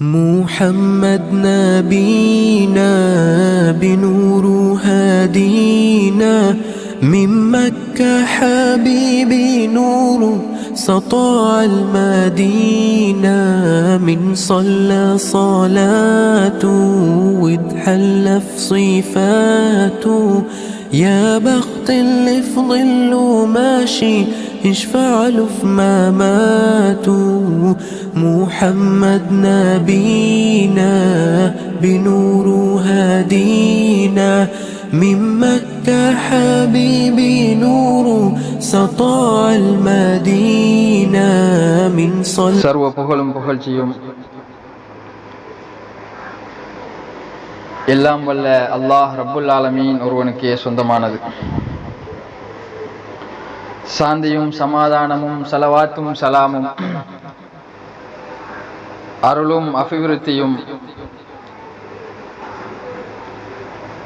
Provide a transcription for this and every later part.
محمد نبينا بنور هادينا من مكة حبيبي نور سطاع المدينة من صلى صلاته واتحلى في صفاته يا بخت اللي في ظله ماشي يشفع له في مماته محمد نبينا بنور هدينا من مكة حبيبي نور سطاع المدينة من صلى சர்வ புகழும் புகழ்ச்சியும் எல்லாம் வல்ல அல்லாஹ் ரப்புல் ஆலமீன் ஒருவனுக்கே சொந்தமானது சாந்தியும் சமாதானமும் சலவாத்தும் சலாமும் அருளும் அபிவிருத்தியும்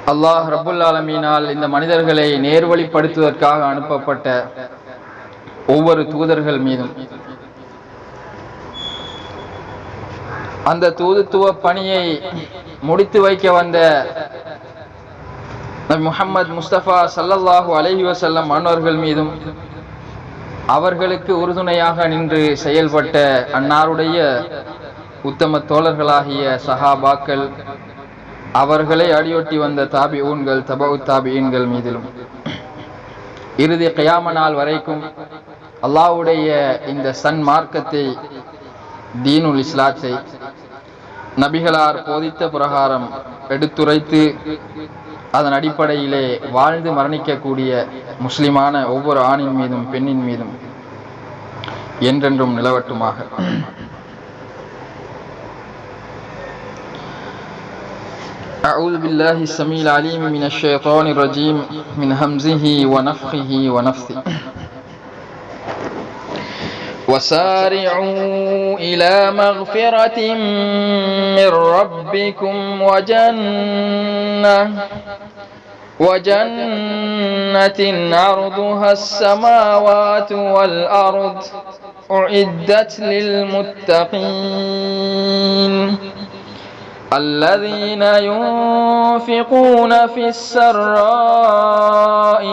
அல்லாஹ் ரபுல் ஆலமீனால் இந்த மனிதர்களை நேர்வழிப்படுத்துவதற்காக அனுப்பப்பட்ட ஒவ்வொரு தூதர்கள் மீதும். அந்த தூதுத்துவ பணியை முடித்து வைக்க வந்த முகமது முஸ்தபா சல்லல்லாஹு அலஹி வசல்லம் மன்னர்கள் மீதும் அவர்களுக்கு உறுதுணையாக நின்று செயல்பட்ட அன்னாருடைய உத்தம தோழர்களாகிய சஹாபாக்கள் அவர்களை அடியொட்டி வந்த தாபி ஊன்கள் தபவு தாபியன்கள் மீதிலும். இறுதி கயாம நாள் வரைக்கும் அல்லாஹ்வுடைய இந்த சன் மார்க்கத்தை தீனுல் இஸ்லாத்தை நபிகளார் போதித்த பிரகாரம் எடுத்துரைத்து அதன் அடிப்படையிலே வாழ்ந்து மரணிக்கக்கூடிய முஸ்லிமான ஒவ்வொரு ஆணின் மீதும் பெண்ணின் மீதும் என்றென்றும் நிலவட்டுமாக. أعوذ بالله السميع العليم من الشيطان الرجيم من همزه ونفخه ونفثه. وسارعوا إلى مغفرة من ربكم وجنة وجنة عرضها السماوات والأرض أعدت للمتقين. الذين ينفقون في السراء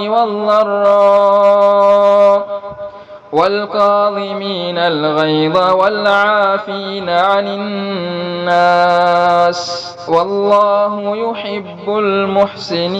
والضراء والكاظمين الغيظ والعافين عن الناس والله يحب المحسنين.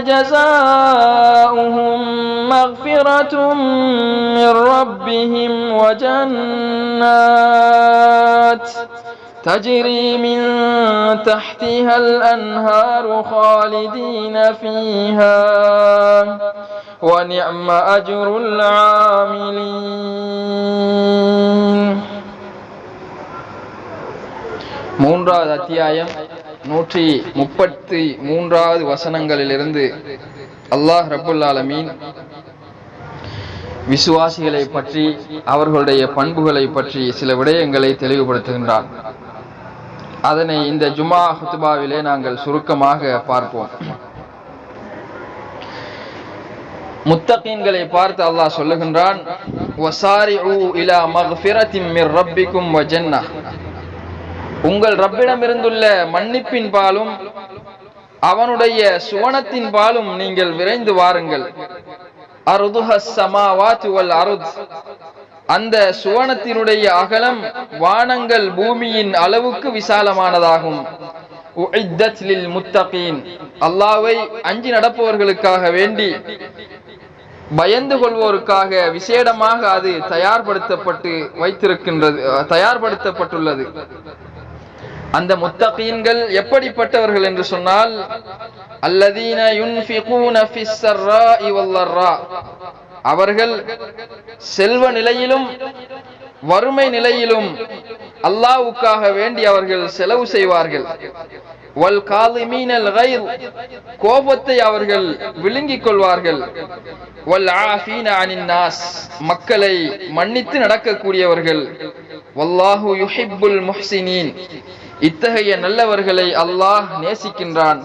جزاؤهم مغفرة من ربهم وجنات تجري من تحتها الأنهار خالدين فيها ونعم أجر العاملين மூன்றாவது அத்தியாயம் நூற்றி முப்பத்தி மூன்றாவது வசனங்களிலிருந்து அல்லாஹ் ரபுல் ஆலமீன் விசுவாசிகளை பற்றி அவர்களுடைய பண்புகளை பற்றி சில விடயங்களை தெளிவுபடுத்துகின்றார். அதனை இந்த ஜுமா ஹுத்துபாவிலே நாங்கள் சுருக்கமாக பார்ப்போம். முத்தகீன்களை பார்த்து அல்லாஹ் சொல்லுகின்றான் உங்கள் ரப்பிடமிருந்துள்ள மன்னிப்பின் பாலும் அவனுடைய சுவனத்தின் பாலும் நீங்கள் விரைந்து வாருங்கள். அந்த சுவனத்தினுடைய அகலம் வானங்கள் பூமியின் அளவுக்கு விசாலமானதாகும். அல்லாவை அஞ்சி நடப்பவர்களுக்காக வேண்டி பயந்து கொள்வோருக்காக விசேடமாக அது தயார்படுத்தப்பட்டு வைத்திருக்கின்றது தயார்படுத்தப்பட்டுள்ளது. அந்த முத்தகீன்கள் எப்படிப்பட்டவர்கள் என்று சொன்னால் அல்லதீன யுன்ஃபிகூன ஃபிஸ் ஸர்ராஇ வல்லர்ரா அவர்கள் செல்வ நிலையிலும் வறுமை நிலையிலும் அல்லாஹ்வுக்காக வேண்டி அவர்கள் செலவு செய்வார்கள். வல் காலிமீனல் கைர் கோபத்தை அவர்கள் விழுங்கிக் கொள்வார்கள். வல் ஆஃபீன அனின் நாஸ். மக்களை மன்னித்து நடக்கக்கூடியவர்கள். வல்லாஹு யுஹிப்புல் முஹ்சினீன். இத்தகைய நல்லவர்களை அல்லாஹ் நேசிக்கின்றான்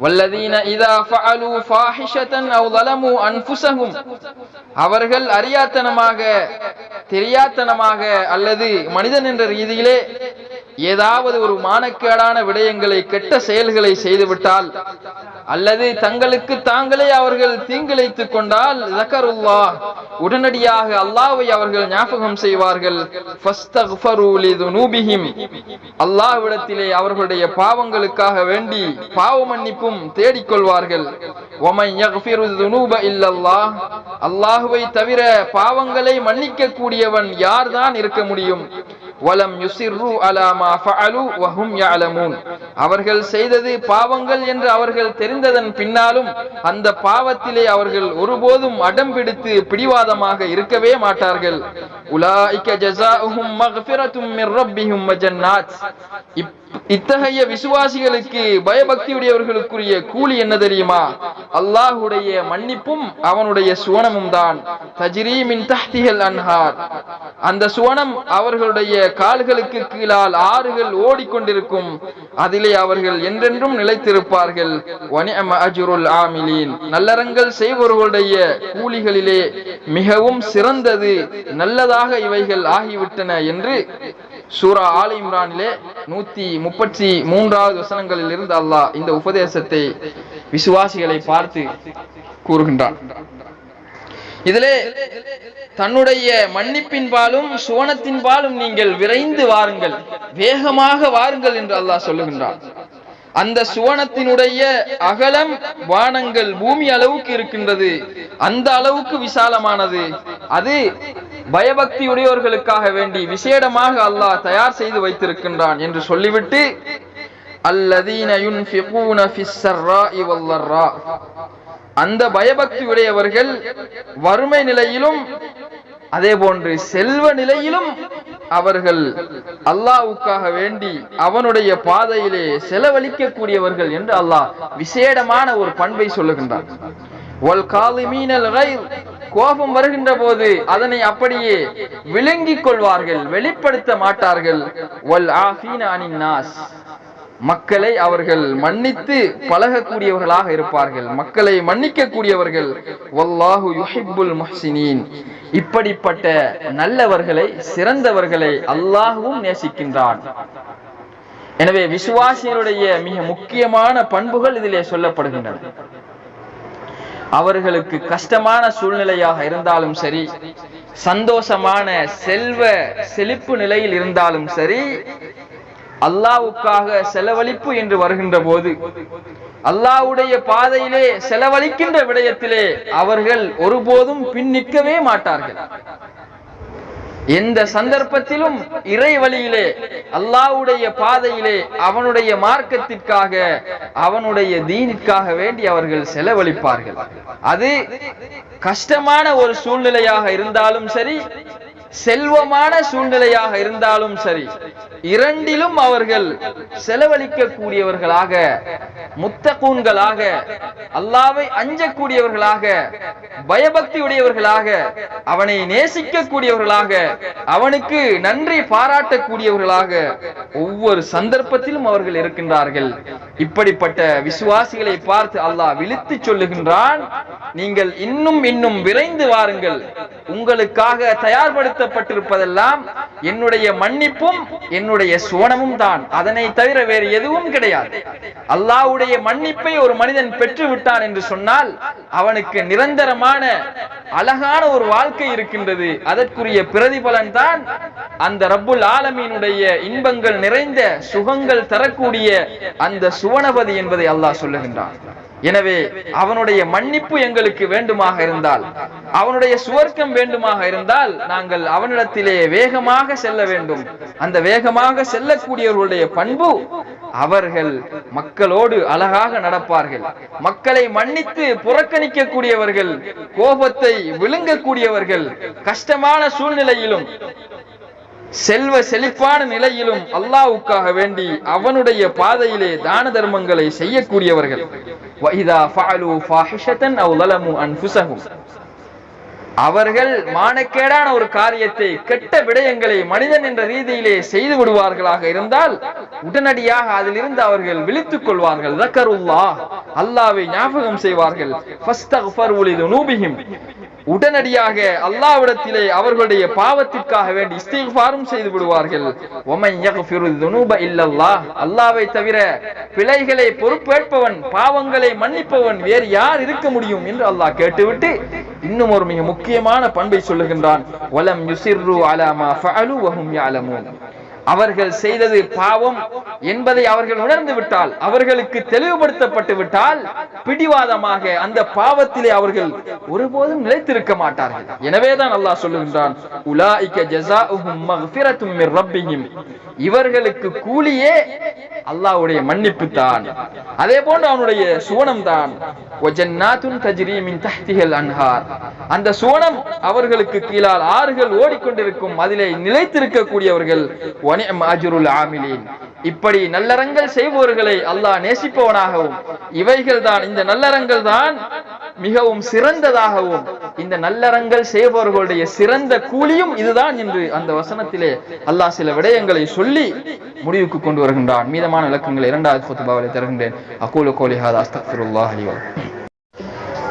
வல்லதீன இதா ஃபஅலு ஃபாஹிஷதன் அவ் ظلموا அன்ஃபுஸஹும் அவர்கள் அறியாத்தனமாக தெரியாத்தனமாக அல்லது மனிதன் என்ற ரீதியிலே ஏதாவது ஒரு மானக்கேடான விடயங்களை கெட்ட செயல்களை செய்துவிட்டால் அல்லது தங்களுக்கு தாங்களே அவர்கள் தீங்கிழைத்துக் கொண்டால் ஜக்கருல்லாஹ் உடனடியாக அல்லாஹ்வை அவர்கள் ஞாபகம் செய்வார்கள் அல்லாவிடத்திலே அவர்களுடைய பாவங்களுக்காக வேண்டி பாவ மன்னிப்பும் தேடிக்கொள்வார்கள். அல்லாஹுவை தவிர பாவங்களை மன்னிக்க கூடியவன் யார்தான் இருக்க முடியும்? வலம் யுசிர்ரு அலா மா ஃபஅலு வஹும் யஅலமூன். அவர்கள் செய்தது பாவங்கள் என்று அவர்கள் தெரிந்ததன் பின்னாலும் அந்த பாவத்திலே அவர்கள் ஒருபோதும் அடம் பிடித்து பிடிவாதமாக இருக்கவே மாட்டார்கள். உலாயிக்க ஜஸாஉஹும் மக்ஃபிரத்தும் மிர் ரப்பிஹும் வஜன்னாத். இத்தகைய விசுவாசிகளுக்கு பயபக்தியுடையவர்களுக்குரிய கூலி என்ன தெரியுமா? அல்லாஹுடைய மன்னிப்பும் அவனுடைய சுவனமும் தான். தஜ்ரீமின் தஹ்திஹல் அன்ஹார். அந்த சுவனம் அவர்களுடைய கால்களுக்கு கீழால் ஆறுகள் ஓடிக்கொண்டிருக்கும். அதிலே அவர்கள் என்றென்றும் நிலைத்திருப்பார்கள். ஆமிலீன். நல்லறங்கள் செய்வர்களுடைய கூலிகளிலே மிகவும் சிறந்தது நல்லதாக இவைகள் ஆகிவிட்டன என்று சூரா ஆல் இம்ரானிலே நூத்தி முப்பத்தி மூன்றாவது வசனங்களில் இருந்து அல்லாஹ் இந்த உபதேசத்தை விசுவாசிகளை பார்த்து கூறுகின்றான். இதிலே தன்னுடைய மன்னிப்பின்பாலும் சுவனத்தின்பாலும் நீங்கள் விரைந்து வாருங்கள். வேகமாக வாருங்கள் என்று அல்லாஹ் சொல்லுகின்றான். அந்த சுவனத்தினுடைய அகலம் வானங்கள் பூமி அளவுக்கு இருக்கின்றது. அந்த அளவுக்கு விசாலமானது. அது பயபக்தி உடையவர்களுக்காக வேண்டி விசேடமாக அல்லாஹ் தயார் செய்து வைத்திருக்கின்றான் என்று சொல்லிவிட்டு அல்லதீன அந்த பயபக்தி உடையவர்கள் வறுமை நிலையிலும் அதே போன்று செல்வ நிலையிலும் அவர்கள் அல்லாவுக்காக வேண்டி அவனுடைய பாதையிலே செலவழிக்கக்கூடியவர்கள் என்று அல்லாஹ் விசேடமான ஒரு பண்பை சொல்லுகின்றார் வல் கோபம் வருகின்ற போது அதனை அப்படியே விளங்கிக் கொள்வார்கள் வெளிப்படுத்த மாட்டார்கள். மக்களை அவர்கள் மன்னித்து பழகக்கூடியவர்களாக இருப்பார்கள். மக்களை மன்னிக்க கூடியவர்கள் இப்படிப்பட்ட நல்லவர்களை சிறந்தவர்களை அல்லாஹ்வும் நேசிக்கின்றான். எனவே விசுவாசியருடைய மிக முக்கியமான பண்புகள் இதிலே சொல்லப்படுகின்றன. அவர்களுக்கு கஷ்டமான சூழ்நிலையாக இருந்தாலும் சரி சந்தோஷமான செல்வ செழிப்பு நிலையில் இருந்தாலும் சரி அல்லாவுக்காக செலவழிப்பு என்று வருகின்ற போது அல்லாவுடைய பாதையிலே செலவழிக்கின்ற விடயத்திலே அவர்கள் ஒருபோதும் பின் நிற்கவே மாட்டார்கள். எந்த சந்தர்ப்பத்திலும் இறை வழியிலே அல்லாஹ்வுடைய பாதையிலே அவனுடைய மார்க்கத்திற்காக அவனுடைய தீனிற்காக வேண்டி அவர்கள் செலவழிப்பார்கள். அது கஷ்டமான ஒரு சூழ்நிலையாக இருந்தாலும் சரி செல்வமான சூழ்நிலையாக இருந்தாலும் சரி இரண்டிலும் அவர்கள் செலவழிக்க கூடியவர்களாக முத்தகூன்களாக அல்லாவை அஞ்சக்கூடியவர்களாக பயபக்தி உடையவர்களாக அவனை நேசிக்க கூடியவர்களாக அவனுக்கு நன்றி பாராட்டக்கூடியவர்களாக ஒவ்வொரு சந்தர்ப்பத்திலும் அவர்கள் இருக்கின்றார்கள். இப்படிப்பட்ட விசுவாசிகளை பார்த்து அல்லாஹ் விழித்து சொல்லுகின்றான் நீங்கள் இன்னும் இன்னும் விரைந்து வாருங்கள். உங்களுக்காக தயார்படுத்த தயார்படுத்தப்பட்டிருப்பதெல்லாம் என்னுடைய மன்னிப்பும் என்னுடைய சுவனமும் தான். அதனை தவிர வேறு எதுவும் கிடையாது. அல்லாவுடைய மன்னிப்பை ஒரு மனிதன் பெற்று விட்டான் என்று சொன்னால் அவனுக்கு நிரந்தரமான அழகான ஒரு வாழ்க்கை இருக்கின்றது. அதற்குரிய பிரதிபலன் தான் அந்த ரப்புல் ஆலமீனுடைய இன்பங்கள் நிறைந்த சுகங்கள் தரக்கூடிய அந்த சுவனபதி என்பதை அல்லாஹ் சொல்லுகின்றான். எனவே அவனுடைய மன்னிப்பு எங்களுக்கு வேண்டுமாக இருந்தால் அவனுடைய சுவர்க்கம் வேண்டுமாக இருந்தால் நாங்கள் அவனிடத்திலே வேகமாக செல்ல வேண்டும். அந்த வேகமாக செல்லக்கூடியவர்களுடைய பண்பு அவர்கள் மக்களோடு அழகாக நடப்பார்கள். மக்களை மன்னித்து புறக்கணிக்கக்கூடியவர்கள் கோபத்தை விழுங்கக்கூடியவர்கள் கஷ்டமான சூழ்நிலையிலும் செல்வ செழிப்பான நிலையிலும் அல்லாவுக்காக வேண்டி அவனுடைய பாதையிலே தான தர்மங்களை செய்யக்கூடியவர்கள். அவர்கள் மானக்கேடான ஒரு காரியத்தை கெட்ட விடயங்களை மனிதன் என்ற ரீதியிலே செய்து விடுவார்களாக இருந்தால் உடனடியாக அதிலிருந்து அவர்கள் விழித்துக் கொள்வார்கள். அல்லாவை ஞாபகம் செய்வார்கள். உடனடியாக அல்லாவிடத்திலே அவர்களுடைய பாவத்திற்காக வேண்டி இஸ்திஃபாரும் செய்து விடுவார்கள். அல்லாவை தவிர பிழைகளை பொறுப்பேற்பவன் பாவங்களை மன்னிப்பவன் வேறு யார் இருக்க முடியும் என்று அல்லாஹ் கேட்டுவிட்டு இன்னும் ஒரு மிக முக்கியமான பண்பை சொல்லுகின்றான். அவர்கள் செய்தது பாவம் என்பதை அவர்கள் உணர்ந்து விட்டால் அவர்களுக்கு தெளிவுபடுத்தப்பட்டு விட்டால் பிடிவாதமாக அந்த பாவத்திலே அவர்கள் ஒருபோதும் நிலைத்திருக்க மாட்டார்கள். எனவேதான் அல்லாஹ் சொல்லுகின்றான் இவர்களுக்கு கூலியே அல்லாஹ்வுடைய மன்னிப்பு தான். அதே போன்று அவனுடைய சுவனம் தான். வஜன்னாத்துன் தஜ்ரி அன்ஹார். அந்த சுவனம் அவர்களுக்கு கீழால் ஆறுகள் ஓடிக்கொண்டிருக்கும் அதிலே நிலைத்திருக்கக்கூடியவர்கள் இப்படி நல்லறங்கள் செய்வோர்களை அல்லாஹ் நேசிப்பவனாகவும் இவைகள் தான் இந்த நல்லறங்கள் தான் மிகவும் சிறந்ததாகவும் இந்த நல்லறங்கள் செய்பவர்களுடைய சிறந்த கூலியும் இதுதான் என்று அந்த வசனத்திலே அல்லாஹ் சில விடயங்களை சொல்லி முடிவுக்கு கொண்டு வருகின்றான். மீதமான இலக்கங்களை இரண்டாவது தருகின்றேன். அகூலு கோலிஹாத் அஸ்தக்ஃபிருல்லாஹ் அலிவா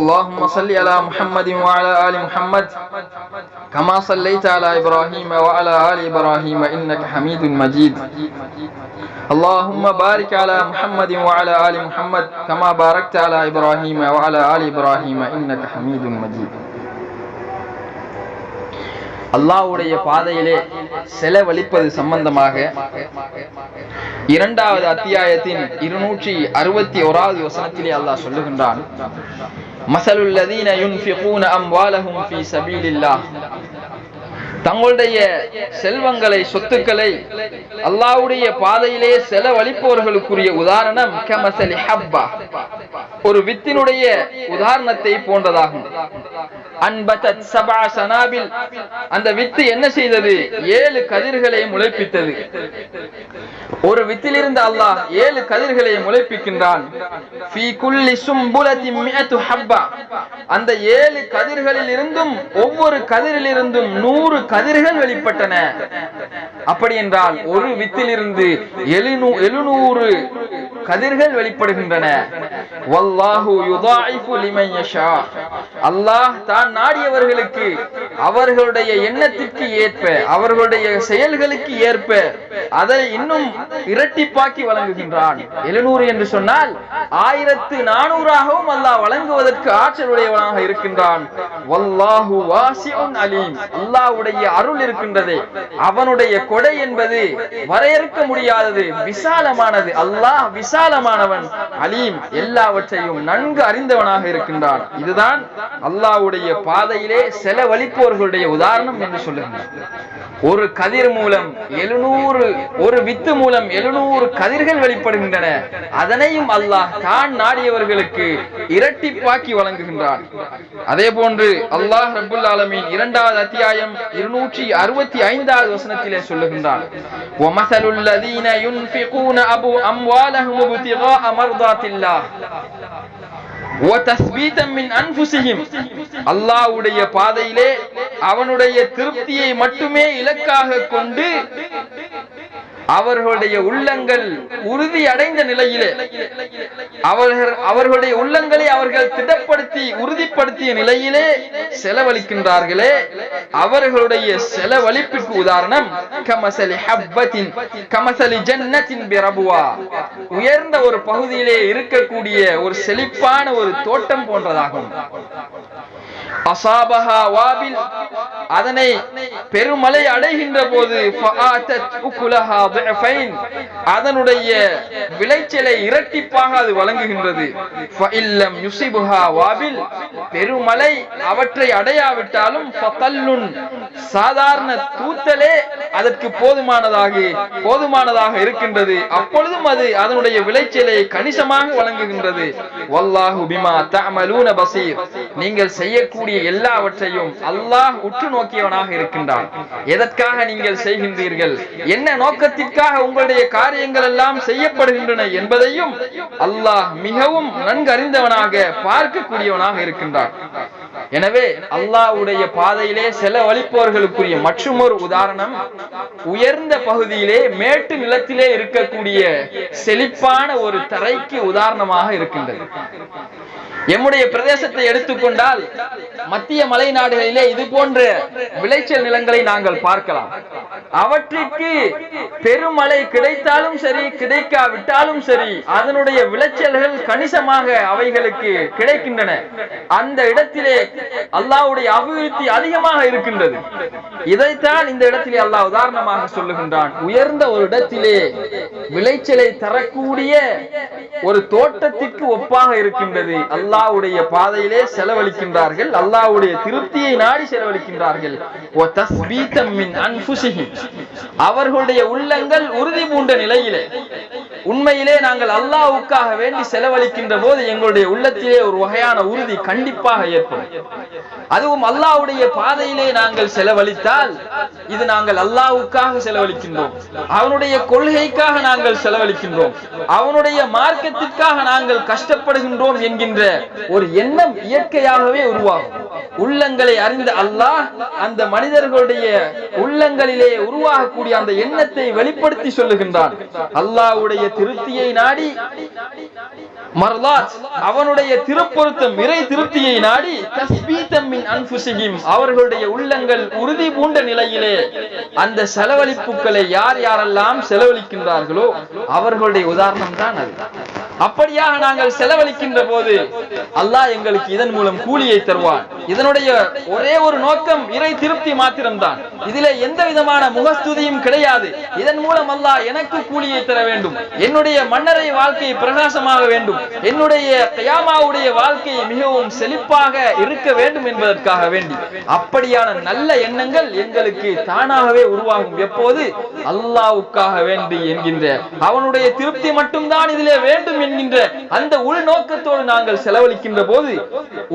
اللهم صل على محمد وعلى آل محمد كما صليت على إبراهيم وعلى آل إبراهيم إنك حميد مجيد اللهم بارك على محمد وعلى آل محمد كما باركت على إبراهيم وعلى آل إبراهيم إنك حميد مجيد அல்லாஹ்வுடைய பாதையிலே செலவழிப்பது சம்பந்தமாக இரண்டாவது அத்தியாயத்தின் இருநூற்றி அறுபத்தி ஓராவது வசனத்திலே அல்லாஹ் சொல்லுகின்றான் மசலுல்லதீன யுன்ஃபிகூன அம்வாலஹும் ஃபீ சபீலில்லாஹ். தங்களுடைய செல்வங்களை சொத்துக்களை அல்லாஹ்வுடைய பாதையிலே செலவழிப்பவர்களுக்குரிய உதாரணம் கமசலி ஹப்பா. ஒரு வித்தினுடைய உதாரணத்தை போன்றதாகும். அன்பதத் சபா சனாபில் அந்த வித்து என்ன செய்தது? ஏழு கதிர்களை முளைப்பித்தது. ஒரு வித்திலிருந்து அல்லாஹ் ஏழு கதிர்களை முளைப்பிக்கின்றான். அந்த ஏழு கதிர்களில் இருந்தும் ஒவ்வொரு கதிரில் இருந்தும் நூறு கதிர்கள் வெளிப்பட்டன. அப்படி என்றால் ஒரு வித்திலிருந்து எழுநூ எழுநூறு கதிர்கள் வெளிப்படுகின்றன. வல்ல அல்லாஹ் தான் நாடியவர்களுக்கு அவர்களுடைய எண்ணத்திற்கு ஏற்ப அவர்களுடைய செயல்களுக்கு ஏற்ப அதை இன்னும் இரட்டிப்பாக்கி வழங்குகின்றான். எழுநூறு என்று சொன்னால் ஆயிரத்து நானூறாகவும் அல்லாஹ் வழங்குவதற்கு ஆற்றலுடையவனாக இருக்கின்றான். அலீம். அல்லாஹ்வுடைய அருள் இருக்கின்றது. அவனுடைய கொடை என்பது வரையறுக்க முடியாதது. விசாலமானது. அல்லாஹ் விசாலமானவன் அலீம். எல்லாவற்றையும் நன்கு அறிந்தவனாக இருக்கின்றான் இதுதான் அல்லாஹ்வுடைய பாதையிலே செலவழிப்பவர்களுடைய உதாரணம் என்று சொல்லுகின்றான் ஒரு கதிர் மூலம் எழுநூறு ஒரு வித்து மூலம் எழுநூறு கதிர்கள் வெளிப்படுகின்றன அதனையும் அல்லாஹ் தான் நாடியவர்களுக்கு இரட்டிப்பாக்கி வழங்குகின்றான் அதே போன்று அல்லாஹ் ரபுல் ஆலமீன் இரண்டாவது அத்தியாயம் இருநூற்றி அறுபத்தி ஐந்தாவது வசனத்திலே சொல்லுகின்றான் وَمَثَلُ الَّذِينَ يُنْفِقُونَ أَبُو أَمْوَالَهُمْ ابْتِغَاءَ مَرْضَاتِ اللَّهِ அல்லாவுடைய பாதையிலே அவனுடைய திருப்தியை மட்டுமே இலக்காக கொண்டு அவர்களுடைய உள்ளங்கள் உறுதி அடைந்த நிலையிலே அவர்கள் அவர்களுடைய உள்ளங்களை அவர்கள் திடப்படுத்தி உறுதிப்படுத்திய நிலையிலே செலவழிக்கின்றார்களே. அவர்களுடைய செலவழிப்பிற்கு உதாரணம் கமசலி ஹப்பத்தின் கமசலி ஜன்னத்தின் பிரபுவா. உயர்ந்த ஒரு பகுதியிலே இருக்கக்கூடிய ஒரு செழிப்பான ஒரு தோட்டம் போன்றதாகும். அசாபஹா வாபில் அதனை பெருமலை அடைகின்ற போது அதனுடைய விளைச்சலை இரட்டிப்பாக அது வழங்குகின்றது. பெருமலை அவற்றை அடையாவிட்டாலும் சாதாரண தூத்தலே அதற்கு போதுமானதாக போதுமானதாக இருக்கின்றது. அப்பொழுதும் அது அதனுடைய விளைச்சலை கணிசமாக வழங்குகின்றது. நீங்கள் செய்யக்கூடிய எல்லாவற்றையும் அல்லாஹ் உற்று நோக்கியவனாக இருக்கின்றான். எதற்காக நீங்கள் செய்கின்றீர்கள்? என்ன நோக்கத்திற்காக உங்களுடைய காரியங்கள் எல்லாம் செய்யப்படுகின்றன என்பதையும் அல்லாஹ் மிகவும் நன்கறிந்தவனாக பார்க்கக்கூடியவனாக இருக்கின்றான். எனவே அல்லாஹ்வுடைய பாதையிலே செலவழிப்பவர்களுக்குரிய மற்றுமொரு உதாரணம் உயர்ந்த பகுதியிலே மேட்டு நிலத்திலே இருக்கக்கூடிய செழிப்பான ஒரு தரைக்கு உதாரணமாக இருக்கின்றது. எம்முடைய பிரதேசத்தை எடுத்துக்கொண்டால் மத்திய மலை நாடுகளிலே இது போன்ற விளைச்சல் நிலங்களை நாங்கள் பார்க்கலாம். அவற்றிற்கு பெருமழை கிடைத்தாலும் சரி கிடைக்காவிட்டாலும் சரி அதனுடைய விளைச்சல்கள் கணிசமாக அவைகளுக்கு கிடைக்கின்றன. அந்த இடத்திலே அல்லாவுடைய அபிவிருத்தி அதிகமாக இருக்கின்றது. இதைத்தான் இந்த இடத்திலே அல்லாஹ் உதாரணமாக சொல்லுகின்றான். உயர்ந்த ஒரு இடத்திலே விளைச்சலை தரக்கூடிய ஒரு தோட்டத்திற்கு ஒப்பாக இருக்கின்றது. அல்லாவுடைய பாதையிலே செலவழிக்கின்றார்கள். அல்லாவுடைய திருப்தியை நாடி செலவழி வ அவர்களுடைய உள்ளங்கள் உறுதி பூண்ட நிலையிலே. உண்மையிலே நாங்கள் அல்லாவுக்காக வேண்டி செலவழிக்கின்ற போது எங்களுடைய உள்ளத்திலே ஒரு வகையான உறுதி கண்டிப்பாக ஏற்படும். அதுவும் அல்லாவுடைய பாதையிலே நாங்கள் செலவழித்தால் இது நாங்கள் அல்லாவுக்காக செலவழிக்கின்றோம். அவனுடைய கொள்கைக்காக நாங்கள் செலவழிக்கின்றோம். அவனுடைய மார்க்கத்திற்காக நாங்கள் கஷ்டப்படுகின்றோம் என்கின்ற ஒரு எண்ணம் இயற்கையாகவே உருவாகும். உள்ளங்களை அறிந்த அல்லாஹ் அந்த மனிதர்களுடைய உள்ளங்களிலே உருவாகக்கூடிய அந்த எண்ணத்தை வெளிப்படுத்தி சொல்லுகின்றான். அல்லாஹ்வுடைய திருப்தியை நாடி மர்லாத் அவனுடைய திருப்பொருத்தம் இறை திருப்தியை நாடி தஸ்பீதம் மின் அவர்களுடைய உள்ளங்கள் உறுதி பூண்ட நிலையிலே அந்த செலவழிப்புகளை யார் யாரெல்லாம் செலவழிக்கின்றார்களோ அவர்களுடைய உதாரணம் தான் அது. அப்படியாக நாங்கள் செலவழிக்கின்ற போது அல்லாஹ் எங்களுக்கு இதன் மூலம் கூலியை தருவான். இதனுடைய ஒரே ஒரு நோக்கம் இறை திருப்தி மாத்திரம்தான். இதிலே எந்த விதமான முகஸ்துதியும் கிடையாது. இதன் மூலம் அல்லாஹ் எனக்கு கூலியை தர வேண்டும். என்னுடைய மன்னரை வாழ்க்கை பிரகாசமாக வேண்டும். என்னுடைய கயாமாவுடைய வாழ்க்கை மிகவும் செழிப்பாக இருக்க வேண்டும் என்பதற்காக வேண்டி. அப்படியான நல்ல எண்ணங்கள் எங்களுக்கு தானாகவே உருவாகும். எப்போது? அல்லாவுக்காக வேண்டி என்கின்ற அவனுடைய திருப்தி மட்டும்தான் இதிலே வேண்டும் என்கின்ற அந்த உள்நோக்கத்தோடு நாங்கள் செலவழிக்கின்ற போது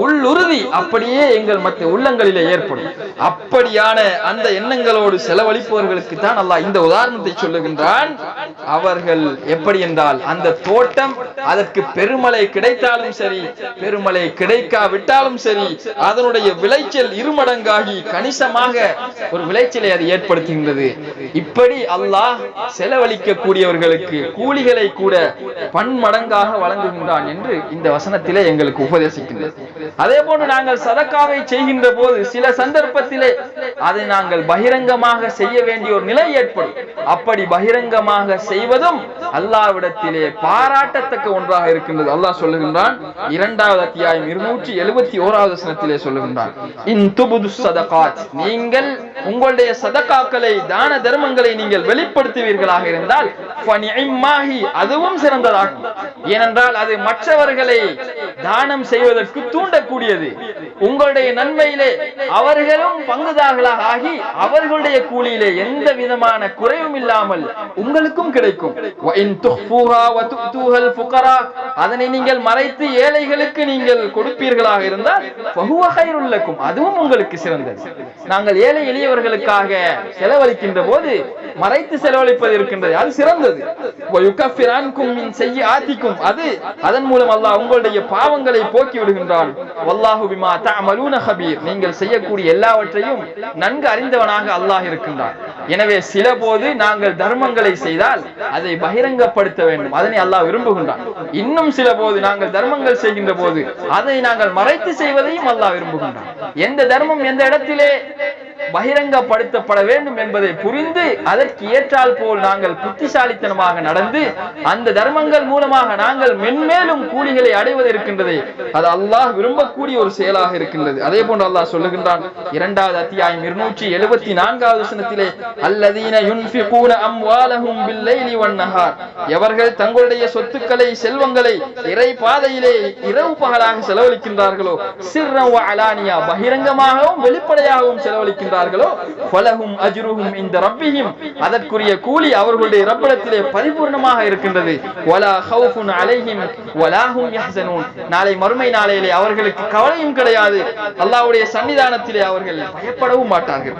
உள்ளுறுதி அப்படியே எங்கள் மற்ற உள்ளங்களிலே ஏற்படும். அப்படியான அந்த எண்ணங்களோடு செலவழிப்பவர்களுக்கு தான் அல்லாஹ் இந்த உதாரணத்தை சொல்லுகின்றான். அவர்கள் எப்படி என்றால் அந்த தோட்டம் அதற்கு பெருமலை கிடைத்தாலும் சரி பெருமலை கிடைக்காவிட்டாலும் சரி அதனுடைய விளைச்சல் இருமடங்காகி கணிசமாக ஒரு விளைச்சலை அது ஏற்படுத்துகின்றது. இப்படி அல்லாஹ் செலவழிக்க கூடியவர்களுக்கு கூலிகளை கூட பன்மடங்காக வழங்குகின்றான் என்று இந்த வசனத்திலே எங்களுக்கு உபதேசிக்கின்றது. அதே போன்று நாங்கள் சதக்காவை செய்கின்ற போது சில சந்தர்ப்பத்திலே அதை நாங்கள் பகிரங்கமாக செய்ய வேண்டிய ஒரு நிலை ஏற்படும். அப்படி பகிரங்கமாக செய்வதும் அல்லாவிடத்திலே பாராட்டத்தக்க ஒன்றாக இருக்கின்றது அல்லாஹ் சொல்லுகின்றான் இரண்டாவது அத்தியாயம் இருநூற்றி எழுபத்தி ஓராவது சனத்திலே சொல்லுகின்றான். இன் துபுது சதகாத். நீங்கள் உங்களுடைய சதகாக்களை தான தர்மங்களை நீங்கள் வெளிப்படுத்துவீர்களாக இருந்தால் அதுவும் சிறந்ததாகும். ஏனென்றால் அது மற்றவர்களை தானம் செய்வதற்கு தூண்டக்கூடியது. உங்களுடைய நன்மையிலே அவர்களும் பங்குதாரர்களாக ஆகி அவர்களுடைய கூலியிலே எந்த விதமான குறைவும் இல்லாமல் உங்களுக்கும் கிடைக்கும். அதனை நீங்கள் மறைத்து ஏழைகளுக்கு நீங்கள் கொடுப்பீர்களாக இருந்தால் ஃபஹுவ கைருல் அதுவும் உங்களுக்கு சிறந்தது. நாங்கள் ஏழை எளியவர்களுக்காக செலவழிக்கின்ற போது மறைத்து செலவழிப்பது இருக்கின்றது அது சிறந்தது. செய்ய ஆத்திக்கும் அது அதன் மூலம் அல்லாஹ் உங்களுடைய பாவங்களை போக்கி விடுகின்றான். வல்லாஹு பிமா தஅமலூன ஹபீர் நீங்கள் செய்யக்கூடிய எல்லாவற்றையும் நன்கு அறிந்தவனாக அல்லாஹ் இருக்கின்றான். எனவே சில போது நாங்கள் தர்மங்களை செய்தால் அதை பகிரங்கப்படுத்த வேண்டும். அதனை அல்லாஹ் விரும்புகின்றான். இன்னும் இன்னும் சில போது நாங்கள் தர்மங்கள் செய்கின்ற போது அதை நாங்கள் மறைத்து செய்வதையும் அல்லாஹ் விரும்புகின்றான். எந்த தர்மம் எந்த இடத்திலே பகிரங்கப்படுத்தப்பட வேண்டும் என்பதை புரிந்து அதற்கு ஏற்றால் போல் நாங்கள் புத்திசாலித்தனமாக நடந்து அந்த தர்மங்கள் மூலமாக நாங்கள் மென்மேலும் கூலிகளை அடைவது இருக்கின்றது. அது அல்லாஹ் விரும்பக்கூடிய ஒரு செயலாக இருக்கின்றது. அதே போன்று அல்லாஹ் சொல்லுகின்றான் இரண்டாவது அத்தியாயம் இருநூற்றி எழுபத்தி நான்காவது வசனத்திலே அல்லதீன யுன்ஃபிகூன அம்வாலஹும் பில்லைலி வன்னஹார் எவர்கள் தங்களுடைய சொத்துக்களை செல்வங்களை இறை பாதையிலே இரவு பகலாக செலவழிக்கின்றார்களோ? சிர்ரம் அலானியா பகிரங்கமாகவும் வெளிப்படையாகவும் செலவழிக்கின்றார்களோ? பலகும் அஜுருகும் இந்த ரப்பியும் அதற்குரிய கூலி அவர்களுடைய ரப்பிடத்திலே பரிபூர்ணமாக இருக்கின்றது. வலா ஹவுஃபுன் அலைஹிம் வலாஹும் யஹ்சனூன். நாளை மறுமை நாளையிலே அவர்களுக்கு கவலையும் கிடையாது. அல்லாவுடைய சன்னிதானத்திலே அவர்கள் பயப்படவும் மாட்டார்கள்.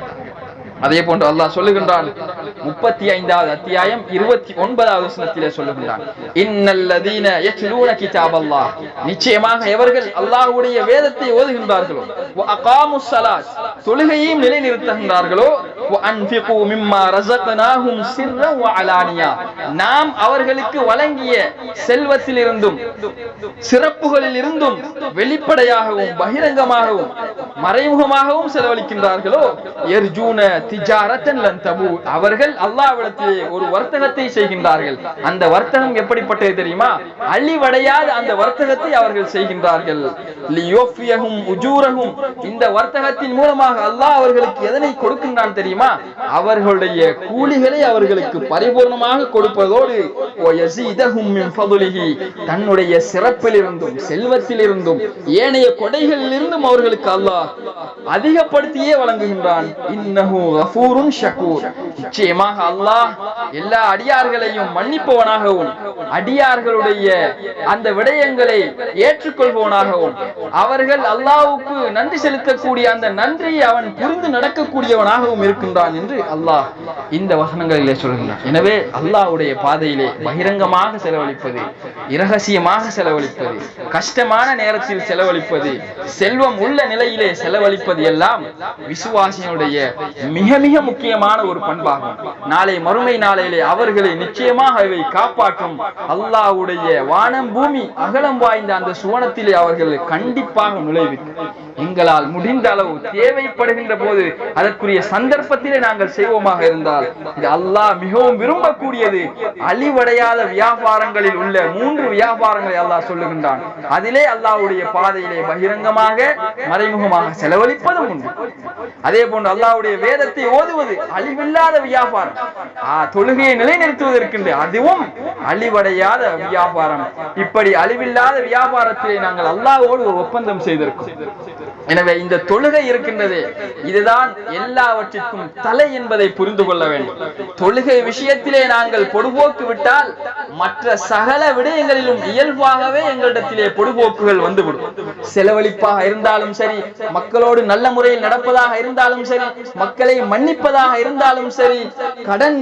அதே போன்று அல்லாஹ் சொல்லுகின்றான். முப்பத்தி ஐந்தாவது அத்தியாயம் இருபத்தி ஒன்பதாவது வசனத்திலே சொல்லுகின்றான். இன்னல்லதீன யத்லூன கிதாபல்லாஹ். நிச்சயமாக எவர்கள் அல்லாஹ்வுடைய வேதத்தை ஓதுகின்றார்களோ வ அகாமுஸ் ஸலாத் தொழுகையையும் நிலைநிறுத்துகின்றார்களோ வ அன்ஃபிகு மிம்மா ரஸக்னாஹும் சிர்ரன் வ அலானியா. நாம் அவர்களுக்கு வழங்கிய செல்வத்திலிருந்தும் சிறப்புகளில் இருந்தும் வெளிப்படையாகவும் பகிரங்கமாகவும் மறைமுகமாகவும் செலவழிக்கின்றார்களோ எர்ஜூன திஜாரத்தன் லன் தபு அவர்கள் அல்லாவிடத்தில் ஒரு வர்த்தகத்தை செய்கின்றார்கள். அந்த வர்த்தகம் எப்படிப்பட்டது தெரியுமா? அழிவடையாத அந்த வர்த்தகத்தை அவர்கள் செய்கின்றார்கள். லியோஃபியகும் உஜூரகும் இந்த வர்த்தகத்தின் மூலமாக அல்லாஹ் அவர்களுக்கு எதனை கொடுக்கின்றான் தெரியுமா? அவர்களுடைய கூலிகளை அவர்களுக்கு பரிபூர்ணமாக கொடுப்பதோடு வயஸீதஹும் மின் தன்னுடைய சிறப்பிலிருந்தும் செல்வத்திலிருந்தும் ஏனைய கொடைகளிலிருந்தும் அவர்களுக்கு அல்லாஹ் அதிகப்படுத்தியே வழங்குகின்றான். இன்னஹு கஃபூரும் ஷக்கூர் நிச்சயமாக அல்லாஹ் எல்லா அடியார்களையும் மன்னிப்பவனாகவும் அடியார்களுடைய அந்த விடயங்களை ஏற்றுக்கொள்பவனாகவும் அவர்கள் அல்லாவுக்கு நன்றி செலுத்தக்கூடிய அந்த நன்றியை அவன் புரிந்து நடக்கக்கூடியவனாகவும் இருக்கின்றான் என்று அல்லாஹ் இந்த வசனங்களிலே சொல்கின்றான். எனவே அல்லாஹ்வுடைய பாதையிலே பகிரங்கமாக செலவழிப்பது இரகசியமாக செலவழிப்பது கஷ்டமான நேரத்தில் செலவழிப்பது செல்வம் உள்ள நிலையிலே செலவழிப்பது எல்லாம் விசுவாசியினுடைய மிக மிக மிக முக்கியமான ஒரு பண்பாகும். நாளை மறுமை நாளையிலே அவர்களை நிச்சயமாக இவை காப்பாற்றும். அல்லாவுடைய வானம் பூமி அகலம் வாய்ந்த அந்த சுவனத்திலே அவர்கள் கண்டிப்பாக நுழைவிக்கும் எங்களால் முடிந்த அளவு தேவைப்படுகின்ற போது அதற்குரிய சந்தர்ப்பத்திலே நாங்கள் செய்வோமாக இருந்தால் இது அல்லாஹ் மிகவும் விரும்பக்கூடியது. அழிவடையாத வியாபாரங்களில் உள்ள மூன்று வியாபாரங்களை அல்லாஹ் சொல்லுகின்றான். அதிலே அல்லாவுடைய பாதையிலே பகிரங்கமாக மறைமுகமாக செலவழிப்பதும் உண்டு. அதே போன்று அல்லாவுடைய வேதத்தை ஓதுவது அழிவில்லாத வியாபாரம். ஆ, தொழுகையை நிலைநிறுத்துவதற்கின்ற அதுவும் அழிவடையாத வியாபாரம். இப்படி அழிவில்லாத வியாபாரத்தை நாங்கள் அல்லாவோடு ஒரு ஒப்பந்தம் செய்திருக்கோம் எனவே இந்த தொழுகை இருக்கின்றது. இதுதான் எல்லாவற்றிற்கும் தலை என்பதை புரிந்து கொள்ள வேண்டும். தொழுகை விஷயத்திலே நாங்கள் பொடுபோக்கு விட்டால் மற்ற சகல விடயங்களிலும் இயல்பாகவே எங்களிடத்திலே பொடுபோக்குகள் வந்துவிடும். செலவழிப்பாக இருந்தாலும் சரி மக்களோடு நல்ல முறையில் நடப்பதாக இருந்தாலும் சரி மக்களை மன்னிப்பதாக இருந்தாலும் சரி கடன்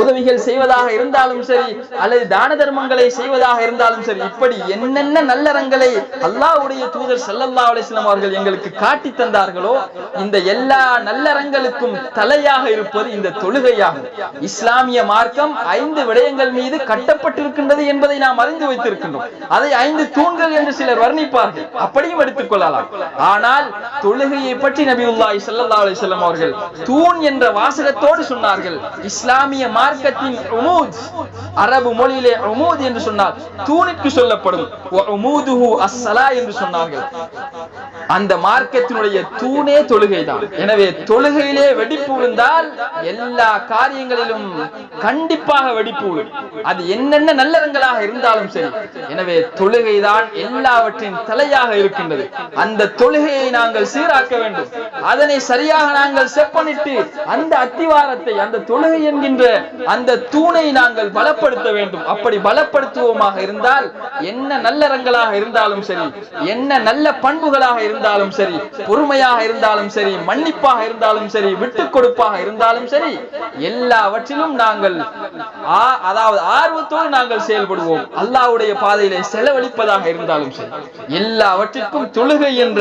உதவிகள் செய்வதாக இருந்தாலும் சரி அல்லது தான தர்மங்களை செய்வதாக இருந்தாலும் சரி இப்படி என்னென்ன நல்லறங்களை அல்லாவுடைய தூதர் செல்லல்லா அலிஸ்லாம் அவர்கள் எங்களுக்கு காட்டி தந்தார்களோ இந்த எல்லா நல்லறங்களுக்கும் தலையாக இருப்பது இந்த தொழுகையாகும். இஸ்லாமிய மார்க்கம் ஐந்து விடயங்கள் மீது கட்டப்பட்டிருக்கின்றது என்பதை நாம் அறிந்து வைத்திருக்கின்றோம். அதை ஐந்து தூண்கள் என்று சிலர் வர்ணிப்பார்கள். அப்படியும் எடுத்துக் கொள்ளலாம். ஆனால் தொழுகையை பற்றி நபியுல்லாஹி ஸல்லல்லாஹு அலைஹி வஸல்லம் அவர்கள் தூண் என்ற வாசகத்தோடு சொன்னார்கள். இஸ்லாமிய மார்க்கத்தின் உமூத் அரபு மொழியிலே உமூத் என்று சொன்னார் தூணிற்கு சொல்லப்படும். உமூதுஹு அஸ்ஸலா என்று சொன்னார்கள். அந்த மார்க்கத்தினுடைய தூணே தொழுகைதான். எனவே தொழுகையிலே வெடிப்பு விழுந்தால் எல்லா காரியங்களிலும் கண்டிப்பாக வெடிப்பு விழும். அது என்னென்ன நல்லறங்களாக இருந்தாலும் சரி. எனவே தொழுகைதான் எல்லாவற்றின் தலையாக இருக்கின்றது. அந்த தொழுகையை நாங்கள் சீராக்க வேண்டும். அதனை சரியாக நாங்கள் செப்பனிட்டு அந்த அத்திவாரத்தை அந்த தொழுகை என்கின்ற அந்த தூணை நாங்கள் பலப்படுத்த வேண்டும். அப்படி பலப்படுத்துவோமாக இருந்தால் என்ன நல்லறங்களாக இருந்தாலும் சரி என்ன நல்ல பண்புகளாக இருந்தாலும் சரி பொறுமையாக இருந்தாலும் சரி மன்னிப்பாக இருந்தாலும் சரி விட்டு கொடுப்பாக இருந்தாலும் சரி எல்லாவற்றிலும் நாங்கள் அதாவது ஆர்வத்தோடு நாங்கள் செயல்படுவோம். அல்லாவுடைய பாதையிலே செலவழிப்பதாக இருந்தாலும் சரி எல்லாவற்றிற்கும் தொழுகை என்ற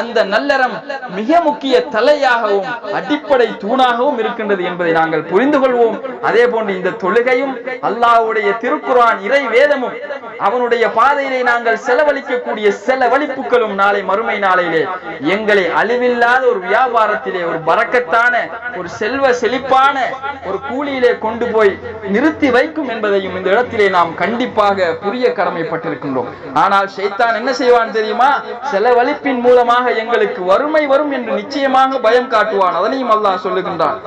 அந்த நல்லறம் மிக முக்கிய தலையாகவும் அடிப்படை அடிப்படை தூணாகவும் இருக்கின்றது என்பதை நாங்கள் புரிந்து கொள்வோம். அதே போன்று இந்த தொழுகையும் அல்லாஹ்வுடைய திருக்குரான் இறை வேதமும் அவனுடைய பாதையிலே நாங்கள் செலவழிக்கக்கூடிய செலவழிப்புகளும் நாளை மறுமை நாளையிலே எங்களை அழிவில்லாத ஒரு வியாபாரத்திலே ஒரு பறக்கத்தான ஒரு செல்வ செழிப்பான ஒரு கூலியிலே கொண்டு போய் நிறுத்தி வைக்கும் என்பதையும் இந்த இடத்திலே நாம் கண்டிப்பாக புரிய கடமைப்பட்டிருக்கின்றோம். ஆனால் ஷைத்தான் என்ன செய்வான் தெரியுமா? செலவழிப்பின் மூலமாக எங்களுக்கு வறுமை வரும் என்று நிச்சயமாக பயம் காட்டுவான். அதனையும் அல்ல அல்லாஹ் சொல்லுகின்றான்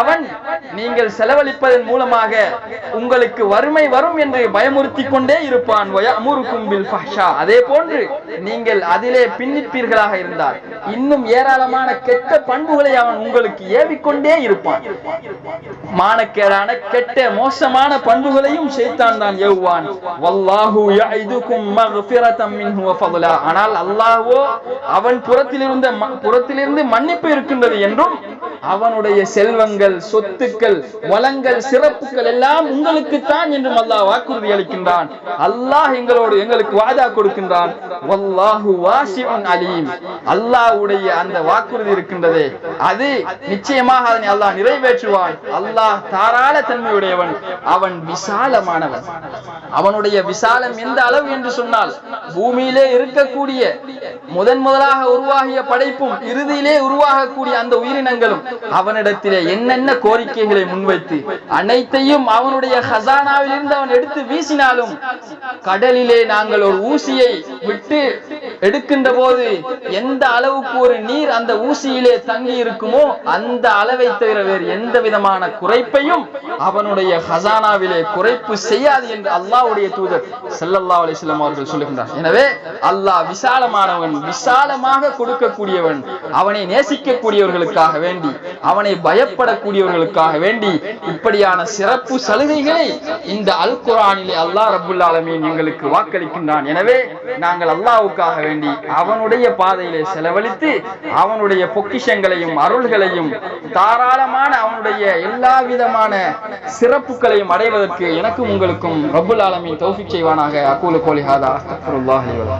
அவன் நீங்கள் செலவழிப்பதன் மூலமாக உங்களுக்கு வறுமை வரும் என்று பயமுறுத்தி கொண்டே இருப்பான். வயமுருக்கும் அதே போன்று நீங்கள் அதிலே பின்னிப்பீர்களாக இருந்தால் இன்னும் ஏராளமான கெட்ட பண்புகளை அவன் உங்களுக்கு ஏவிக்கொண்டே இருப்பான். மானக்கேடான கெட்ட மோசமான பண்புகளையும் ஷைத்தான் தான் ஏவுவான். வல்லாஹு ஆனால் அல்லாஹ்வோ அவன் புறத்திலிருந்த புறத்திலிருந்து மன்னிப்பு இருக்கின்றது என்றும் அவனுடைய செல்வங்கள் சொத்துக்கள் வளங்கள் சிறப்புகள் எல்லாம் உங்களுக்கு தான் என்றும் அல்லாஹ் வாக்குறுதி அளிக்கின்றான். அல்லாஹ் எங்களோடு எங்களுக்கு வாதா கொடுக்கின்றான். அலீம். அல்லாஹ்வுடைய அந்த வாக்குறுதி இருக்கின்றதே அது நிச்சயமாக அதனை அல்லாஹ் நிறைவேற்றுவான். அல்லாஹ் தாராள தன்மையுடையவன் அவன் விசாலமானவன். அவனுடைய விசாலம் எந்த அளவு என்று சொன்னால் பூமியிலே இருக்கக்கூடிய முதன் முதலாக உருவாகிய படைப்பும் இறுதியிலே உருவாகக்கூடிய அந்த உயிரினங்களும் அவனிடத்திலே என்னென்ன கோரிக்கைகளை முன்வைத்து அனைத்தையும் அவனுடைய ஹசானாவில் இருந்து அவன் எடுத்து வீசினாலும் கடலிலே நாங்கள் ஒரு ஊசியை விட்டு எடுக்கின்ற போது எந்த அளவுக்கு ஒரு நீர் அந்த ஊசியிலே தங்கி இருக்குமோ அந்த அளவை தவிர வேறு எந்த விதமான குறைப்பையும் அவனுடைய ஹசானாவிலே குறைப்பு செய்யாது என்று அல்லாவுடைய தூதர் செல்லல்லா அலிஸ்லாம் அவர்கள் சொல்லுகின்றார். எனவே அல்லாஹ் விசாலமானவன் விசாலமாக கொடுக்கக்கூடியவன் அவனை நேசிக்கக்கூடியவர்களுக்காக வேண்டி அவனை பயப்படக்கூடியவர்களுக்காக வேண்டி இப்படியான சிறப்பு சலுகைகளை இந்த அல் குரானிலே அல்லாஹ் ரபுல் ஆலமீன் எங்களுக்கு வாக்களிக்கின்றான். எனவே நாங்கள் அல்லாவுக்காக வேண்டி அவனுடைய பாதையிலே செலவழித்து அவனுடைய பொக்கிஷங்களையும் அருள்களையும் தாராளமான அவனுடைய எல்லா விதமான சிறப்புகளையும் அடைவதற்கு எனக்கும் உங்களுக்கும் ரபுல் ஆலமின் தௌஃபிக் செய்வானாக. அக்கூல கோலிஹாதா ஹாதா.